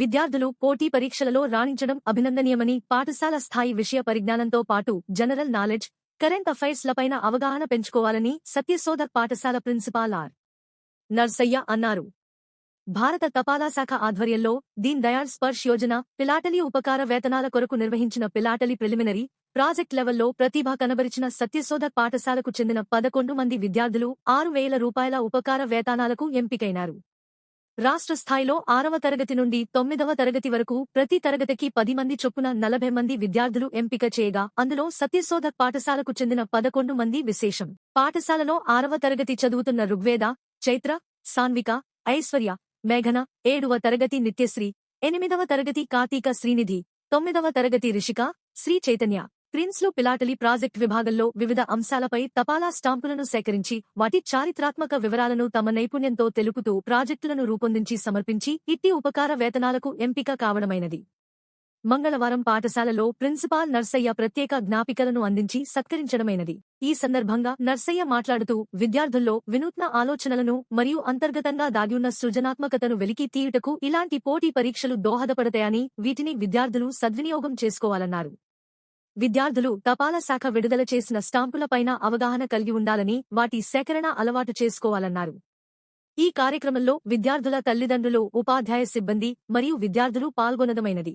విద్యార్థులు పోటీ పరీక్షలలో రాణించడం అభినందనీయమని పాఠశాల స్థాయి విషయ పరిజ్ఞానంతో పాటు జనరల్ నాలెడ్జ్ కరెంట్ అఫైర్స్ లపైన అవగాహన పెంచుకోవాలని సత్యసోదర్ పాఠశాల ప్రిన్సిపాల్ ఆర్. నర్సయ్య అన్నారు. భారత తపాలా శాఖ ఆధ్వర్యంలో దీన్ దయాళ్ స్పర్శ్ యోజన పిలాటలి ఉపకార వేతనాల కొరకు నిర్వహించిన పిలాటలి ప్రిలిమినరీ ప్రాజెక్ట్ లెవెల్లో ప్రతిభ కనబరిచిన సత్యశోధర్ పాఠశాలకు చెందిన పదకొండు మంది విద్యార్థులు ఆరు వేల రూపాయల ఉపకార వేతనాలకు ఎంపికైనారు. రాష్ట్ర స్థాయిలో ఆరవ తరగతి నుండి తొమ్మిదవ తరగతి వరకు ప్రతి తరగతికి పది మంది చొప్పున నలభై మంది విద్యార్థులు ఎంపిక చేయగా అందులో సత్యశోధక్ పాఠశాలకు చెందిన పదకొండు మంది విశేషం. పాఠశాలలో ఆరవ తరగతి చదువుతున్న ఋగ్వేద చైత్ర సాన్విక ఐశ్వర్య మేఘన ఏడవ తరగతి నిత్యశ్రీ ఎనిమిదవ తరగతి కార్తీక శ్రీనిధి తొమ్మిదవ తరగతి రిషిక శ్రీ చైతన్య. ప్రిన్స్లో పిలాటలి ప్రాజెక్ట్ విభాగంలో వివిధ అంశాలపై తపాలా స్టాంపులను సేకరించి వాటి చారిత్రాత్మక వివరాలను తమ నైపుణ్యంతో తెలుపుతూ ప్రాజెక్టులను రూపొందించి సమర్పించి ఇట్టి ఉపకార వేతనాలకు ఎంపిక కావడమైనది. మంగళవారం పాఠశాలలో ప్రిన్సిపాల్ నర్సయ్య ప్రత్యేక జ్ఞాపికలను అందించి సత్కరించడమైనది. ఈ సందర్భంగా నర్సయ్య మాట్లాడుతూ విద్యార్థుల్లో వినూత్న ఆలోచనలను మరియు అంతర్గతంగా దాగియున్న సృజనాత్మకతను వెలికి తీయుటకు ఇలాంటి పోటీ పరీక్షలు దోహదపడతాయని వీటిని విద్యార్థులు సద్వినియోగం చేసుకోవాలన్నారు. విద్యార్థులు తపాల శాఖ విడుదల చేసిన స్టాంపులపైన అవగాహన కలిగి ఉండాలని వాటి సేకరణ అలవాటు చేసుకోవాలన్నారు. ఈ కార్యక్రమంలో విద్యార్థుల తల్లిదండ్రులు ఉపాధ్యాయ సిబ్బంది మరియు విద్యార్థులు పాల్గొనదమైనది.